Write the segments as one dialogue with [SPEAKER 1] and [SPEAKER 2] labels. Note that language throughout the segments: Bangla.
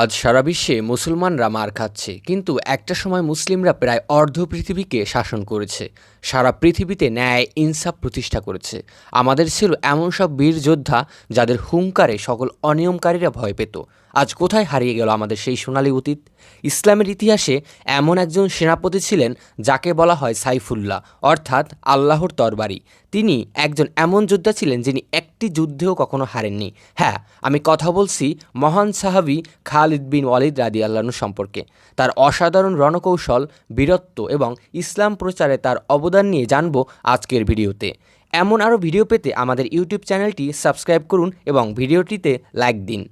[SPEAKER 1] আজ সারা বিশ্বে মুসলমানরা মার খাচ্ছে। কিন্তু একটা সময় মুসলিমরা প্রায় অর্ধ পৃথিবীকে শাসন করেছে। সারা পৃথিবীতে ন্যায়, ইনসাফ প্রতিষ্ঠা করেছে। আমাদের ছিল এমন সব বীর যোদ্ধা যাদের হুঙ্কারে সকল অনিয়মকারীরা ভয় পেত। আজ কোথায় হারিয়ে গেল আমাদের সেই সোনালী অতীত? ইসলামের ইতিহাসে এমন একজন সেনাপতি ছিলেন যাকে বলা হয় সাইফুল্লাহ, অর্থাৎ আল্লাহর তরবারি। তিনি একজন এমন যোদ্ধা ছিলেন যিনি একটি যুদ্ধেও কখনো হারেননি। হ্যাঁ আমি কথা বলছি মহান সাহাবি খালিদ বিন ওয়ালিদ রাদি আল্লাহন সম্পর্কে। তার অসাধারণ রণকৌশল, বীরত্ব এবং ইসলাম প্রচারে তার অবদান নিয়ে জানব আজকের ভিডিওতে। এমন আরও ভিডিও পেতে আমাদের ইউটিউব চ্যানেলটি সাবস্ক্রাইব করুন এবং ভিডিওটিতে লাইক দিন।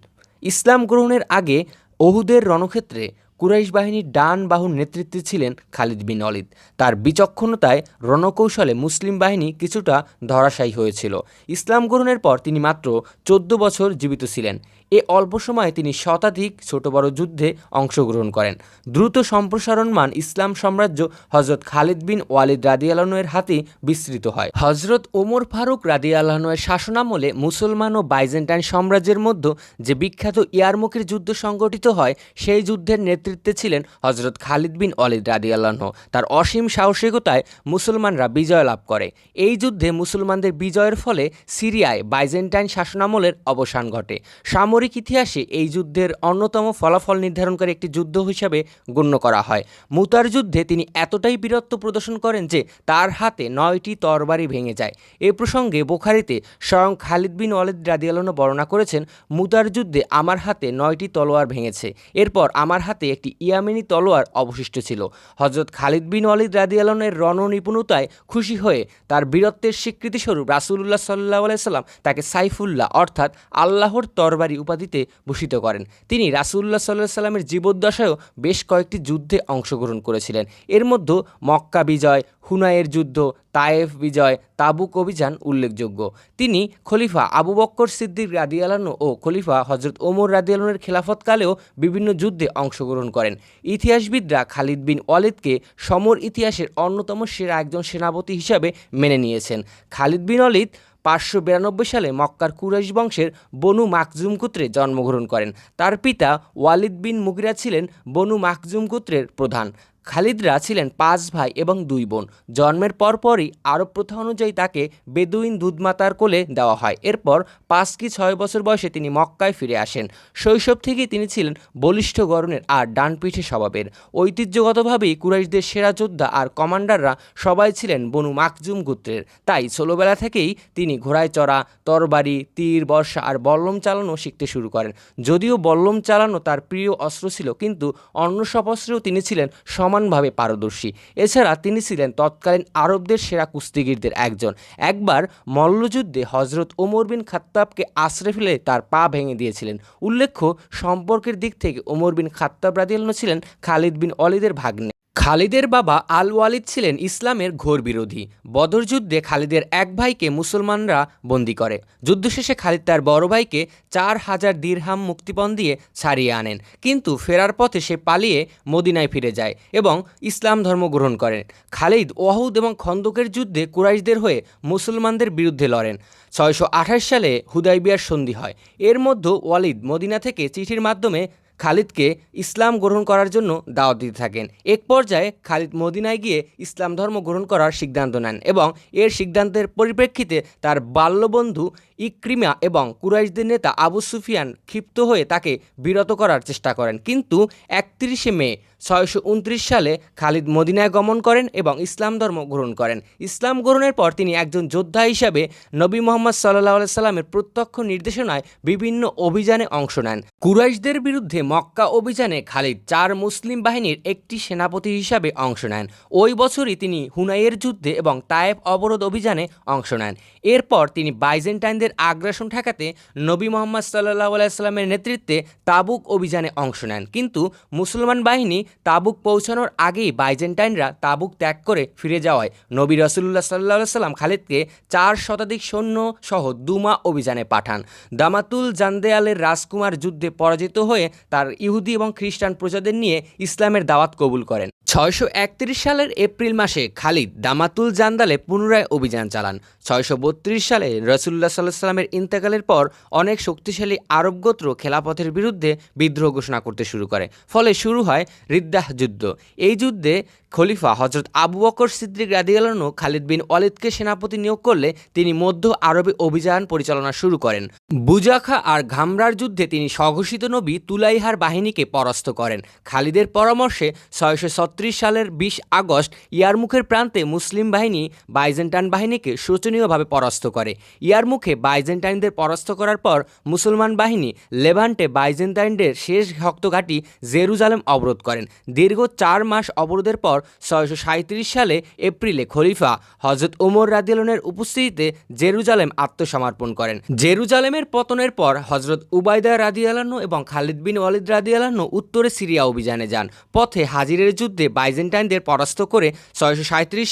[SPEAKER 1] ইসলাম গ্রহণের আগে অহুদের রণক্ষেত্রে কুরাইশ বাহিনীর ডান বাহুর নেতৃত্বে ছিলেন খালিদ বিন অলিদ তার বিচক্ষণতায় রণকৌশলে মুসলিম বাহিনী কিছুটা ধরাশায়ী হয়েছিল। ইসলাম গ্রহণের পর তিনি মাত্র চোদ্দ বছর জীবিত ছিলেন। এ অল্প সময়ে তিনি শতাধিক ছোট বড় যুদ্ধে অংশগ্রহণ করেন। দ্রুত সম্প্রসারণমান ইসলাম সাম্রাজ্য হজরত খালিদ বিন ওয়ালিদ রাদি আলাহনের হাতে বিস্তৃত হয়। হজরত ওমর ফারুক রাদি আলাহনের শাসনামলে মুসলমান ও বাইজেন্টাইন সাম্রাজ্যের মধ্যে যে বিখ্যাত ইয়ারমুখের যুদ্ধ সংগঠিত হয়, সেই যুদ্ধের নেতৃত্বে ছিলেন হজরত খালিদ বিন ওয়ালিদ রাদি আল্লাহ তার অসীম সাহসিকতায় মুসলমানরা বিজয় লাভ করে। এই যুদ্ধে মুসলমানদের বিজয়ের ফলে সিরিয়ায় বাইজেন্টাইন শাসনামলের অবসান ঘটে। সামরিক ইতিহাসে এই যুদ্ধের অন্যতম ফলাফল নির্ধারণকারী একটি যুদ্ধ হিসাবে গণ্য করা হয়। মুতার যুদ্ধে তিনি এতটাই বীরত্ব প্রদর্শন করেন যে তার হাতে নয়টি তরবারি ভেঙে যায়। এ প্রসঙ্গে বোখারিতে স্বয়ং খালিদ বিন ওয়ালিদ রাদিয়ালন বর্ণনা করেছেন, মুতার যুদ্ধে আমার হাতে নয়টি তলোয়ার ভেঙেছে। এরপর আমার হাতে একটি ইয়ামিনী তলোয়ার অবশিষ্ট ছিল। হজরত খালিদ বিন ওয়ালিদ রাদিয়ালনের রণনিপুণতায় খুশি হয়ে তার বীরত্বের স্বীকৃতিস্বরূপ রাসুলুল্লাহ সাল্লাহ আলাইসাল্লাম তাকে সাইফুল্লাহ অর্থাৎ আল্লাহর তরবারি উপাধিতে ভূষিত করেন। তিনি রাসুল্লাহ সাল্লাহ সাল্লামের জীবদ্দশায়ও বেশ কয়েকটি যুদ্ধে অংশগ্রহণ করেছিলেন। এর মধ্যে মক্কা বিজয় হুনায়ের যুদ্ধ, তায়েফ বিজয়, তাবুক অভিযান উল্লেখযোগ্য। তিনি খলিফা আবু বক্কর সিদ্দিক রাদিয়ালানো ও খলিফা হজরত ওমর রাদিয়ালানের খেলাফতকালেও বিভিন্ন যুদ্ধে অংশগ্রহণ করেন। ইতিহাসবিদরা খালিদ বিন ওয়ালিদকে সমর ইতিহাসের অন্যতম সেরা একজন সেনাপতি হিসাবে মেনে নিয়েছেন। খালিদ বিন ওয়ালিদ পাঁচশো বিরানব্বই সালে মক্কার কুরাইশ বংশের বনু মাকজুম গোত্রে জন্মগ্রহণ করেন। তার পিতা ওয়ালিদ বিন মুগিরা ছিলেন বনু মাকজুম গোত্রের প্রধান। খালিদরা ছিলেন পাঁচ ভাই এবং দুই বোন। জন্মের পরপরই আরব প্রথা অনুযায়ী তাকে বেদুইন দুধমাতার কোলে দেওয়া হয়। এরপর পাঁচ কি ছয় বছর বয়সে তিনি মক্কায় ফিরে আসেন। শৈশব থেকেই তিনি ছিলেন বলিষ্ঠ গরনের আর ডানপিঠে স্বভাবের। ঐতিহ্যগতভাবেই কুরাইশদের সেরা যোদ্ধা আর কমান্ডাররা সবাই ছিলেন বনু মাকজুম গোত্রের। তাই ছোটবেলা থেকেই তিনি ঘোড়ায় চড়া, তরবারি, তীর, বর্ষা আর বল্লম চালানো শিখতে শুরু করেন। যদিও বল্লম চালানো তার প্রিয় অস্ত্র ছিল, কিন্তু অন্য সব অস্ত্রেও তিনি ছিলেন সমানভাবে পারদর্শী। এছাড়া তিনি ছিলেন তৎকালীন আরবদের সেরা কুস্তিগীরদের একজন। একবার মল্লযুদ্ধে হজরত ওমর বিন খাত্তাবকে আশ্রে ফেলে তার পা ভেঙে দিয়েছিলেন। উল্লেখ্য, সম্পর্কের দিক থেকে ওমর বিন খাত্তাব রাদিয়াল্লাহু ছিলেন খালিদ বিন অলিদের ভাগ্নে। খালিদের বাবা আল ওয়ালিদ ছিলেন ইসলামের ঘোর বিরোধী। বদর যুদ্ধে খালিদের এক ভাইকে মুসলমানরা বন্দি করে। যুদ্ধ শেষে খালিদ তার বড় ভাইকে চার হাজার দীর্হাম মুক্তিপণ দিয়ে ছাড়িয়ে আনেন। কিন্তু ফেরার পথে সে পালিয়ে মদিনায় ফিরে যায় এবং ইসলাম ধর্ম গ্রহণ করেন। খালিদ ওয়াহুদ এবং খন্দকের যুদ্ধে কুরাইশদের হয়ে মুসলমানদের বিরুদ্ধে লড়েন। ছয়শো আঠাশ সালে হুদাইবিয়ার সন্ধি হয়। এর মধ্যে ওয়ালিদ মদিনা থেকে চিঠির মাধ্যমে খালিদকে ইসলাম গ্রহণ করার জন্য দাওয়াত দিতে থাকেন। এক পর্যায়ে খালিদ মদিনায় গিয়ে ইসলাম ধর্ম গ্রহণ করার সিদ্ধান্ত নেন এবং এর সিদ্ধান্তের পরিপ্রেক্ষিতে তার বাল্যবন্ধু ইক্রিমা এবং কুরাইশদের নেতা আবু সুফিয়ান ক্ষিপ্ত হয়ে তাকে বিরত করার চেষ্টা করেন। কিন্তু একত্রিশে মে ছয়শো উনত্রিশ সালে খালিদ মদিনায় গমন করেন এবং ইসলাম ধর্ম গ্রহণ করেন। ইসলাম গ্রহণের পর তিনি একজন যোদ্ধা হিসাবে নবী মোহাম্মদ সাল্লাহ সাল্লামের প্রত্যক্ষ নির্দেশনায় বিভিন্ন অভিযানে অংশ নেন। কুরাইশদের বিরুদ্ধে মক্কা অভিযানে খালিদ চার মুসলিম বাহিনীর একটি সেনাপতি হিসাবে অংশ নেন। ওই বছরই তিনি হুনাইয়ের যুদ্ধে এবং তায়েব অবরোধ অভিযানে অংশ নেন। এরপর তিনি বাইজেন্টাইনদের আগ্রাসন ঠেকাতে নবী মোহাম্মদ সাল্লাহ আলাইস্লামের নেতৃত্বে তাবুক অভিযানে অংশ নেন। কিন্তু মুসলমান বাহিনী তাবুক পৌঁছানোর আগেই বাইজেন্টাইনরা তাবুক ত্যাগ করে ফিরে যাওয়ায় নবী রসুল্লাহ সাল্লাহ সাল্লাম খালিদকে চার শতাধিক সৈন্য সহ দুমা অভিযানে পাঠান। দামাতুল জান্দেয়ালের রাজকুমার যুদ্ধে পরাজিত হয়ে তার ইহুদি এবং খ্রিস্টান প্রজাদের নিয়ে ইসলামের দাওয়াত কবুল করেন। ছয়শো একত্রিশ সালের এপ্রিল মাসে খালিদ দামাতুল জান্দালে পুনরায় অভিযান চালান। ছয়শো বত্রিশ সালে রসুল্লাহ সাল্লাহ সাল্লামের ইন্তেকালের পর অনেক শক্তিশালী আরব গোত্র খেলাপথের বিরুদ্ধে বিদ্রোহ ঘোষণা করতে শুরু করে। ফলে শুরু হয় রিদ্দাহ যুদ্ধ। এই যুদ্ধে খলিফা হজরত আবু বকর সিদ্দিক রাদিয়ালানু খালিদ বিন ওয়ালিদকে সেনাপতি নিয়োগ করলে তিনি মধ্য আরবে অভিযান পরিচালনা শুরু করেন। বুজাখা আর ঘামরার যুদ্ধে তিনি স্বঘোষিত নবী তুলাইহার বাহিনীকে পরাস্ত করেন। খালিদের পরামর্শে ছয়শো ছত্রিশ সালের বিশ আগস্ট ইয়ারমুখের প্রান্তে মুসলিম বাহিনী বাইজেন্টাইন বাহিনীকে শোচনীয়ভাবে পরাস্ত করে। ইয়ারমুখে বাইজেন্টাইনদের পরাস্ত করার পর মুসলমান বাহিনী লেভান্টে বাইজেন্টাইনদের শেষ ঘাঁটি জেরুজালেম অবরোধ করেন। দীর্ঘ চার মাস অবরোধের পর ছয়শো সালে এপ্রিলে খলিফা হজরত ওমর রাদিয়ালনের উপস্থিতিতে জেরুজালেম আত্মসমর্পণ করেন। জেরুজালেমের পতনের পর হজরত উবায়দা রাদিয়ালান্ন এবং খালিদ বিন ওয়ালিদ রাদিয়ালান্ন উত্তরে সিরিয়া অভিযানে যান। পথে হাজিরের যুদ্ধে বাইজেন্টাইনদের পরাস্ত করে ছয়শো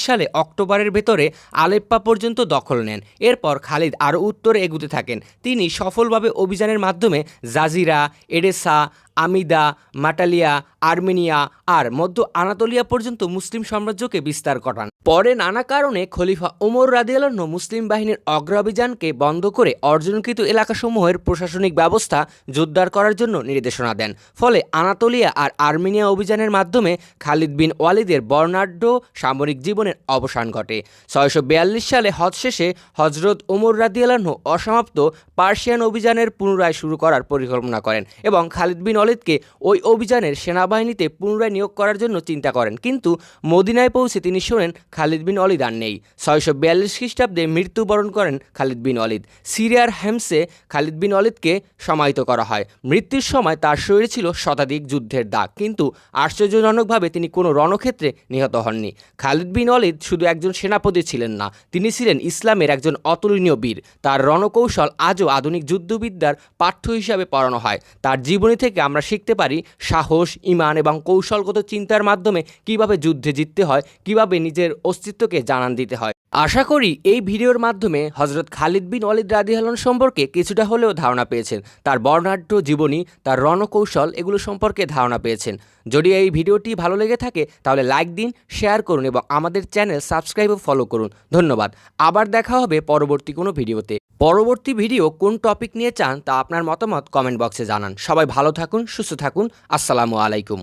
[SPEAKER 1] সালে অক্টোবরের ভেতরে আলেপ্পা পর্যন্ত দখল নেন। এরপর খালিদ আরও উত্তরে এগুতে থাকেন। তিনি সফলভাবে অভিযানের মাধ্যমে জাজিরা, এডেসা আমিদা, মাটালিয়া, আর্মেনিয়া আর মধ্য আনাতোলিয়া পর্যন্ত মুসলিম সাম্রাজ্যকে বিস্তার ঘটান পরে নানা কারণে খলিফা ওমর রাদিয়ালন্য মুসলিম বাহিনীর অগ্রাভিযানকে বন্ধ করে অর্জনকৃত এলাকাসমূহের প্রশাসনিক ব্যবস্থা জোরদার করার জন্য নির্দেশনা দেন। ফলে আনাতোলিয়া আর আর্মেনিয়া অভিযানের মাধ্যমে খালিদ বিন ওয়ালিদের বর্ণাঢ্য সামরিক জীবনের অবসান ঘটে। ছয়শো বিয়াল্লিশ সালে হজ শেষে হজরত ওমর রাদিয়ালাহ্ন অসমাপ্ত পার্সিয়ান অভিযানের পুনরায় শুরু করার পরিকল্পনা করেন এবং খালিদ বিন ওয়ালিদকে ওই অভিযানের সেনাবাহিনীতে পুনরায় নিয়োগ করার জন্য চিন্তা করেন। কিন্তু মদিনায় পৌঁছে তিনি শোনেন খালিদ বিন অলিদ আর নেই। ছয়শো বিয়াল্লিশ খ্রিস্টাব্দে মৃত্যুবরণ করেন খালিদ বিন অলিদ। সিরিয়ার হেমসে খালিদ বিন অলিদকে সমাহিত করা হয়। মৃত্যুর সময় তার শরীরে ছিল শতাধিক যুদ্ধের দাগ। কিন্তু আশ্চর্যজনকভাবে তিনি কোনো রণক্ষেত্রে নিহত হননি। খালিদ বিন অলিদ শুধু একজন সেনাপতি ছিলেন না, তিনি ছিলেন ইসলামের একজন অতুলনীয় বীর। তার রণকৌশল আজও আধুনিক যুদ্ধবিদ্যার পাঠ্য হিসাবে পড়ানো হয়। তার জীবনী থেকে আমরা শিখতে পারি সাহস, ইমান এবং কৌশলগত চিন্তার মাধ্যমে কীভাবে যুদ্ধে জিততে হয়, কীভাবে নিজের অস্তিত্বকে জানান দিতে হয়। আশা করি এই ভিডিওর মাধ্যমে হজরত খালিদ বিন ওয়ালিদ রাদিহালন সম্পর্কে কিছুটা হলেও ধারণা পেয়েছেন। তার বর্ণাঢ্য জীবনী, তার রণকৌশল এগুলো সম্পর্কে ধারণা পেয়েছেন। যদি এই ভিডিওটি ভালো লেগে থাকে, তাহলে লাইক দিন, শেয়ার করুন এবং আমাদের চ্যানেল সাবস্ক্রাইব ও ফলো করুন। ধন্যবাদ। আবার দেখা হবে পরবর্তী কোনো ভিডিওতে। পরবর্তী ভিডিও কোন টপিক নিয়ে চান তা আপনার মতামত কমেন্ট বক্সে জানান। সবাই ভালো থাকুন, সুস্থ থাকুন। আসসালামু আলাইকুম।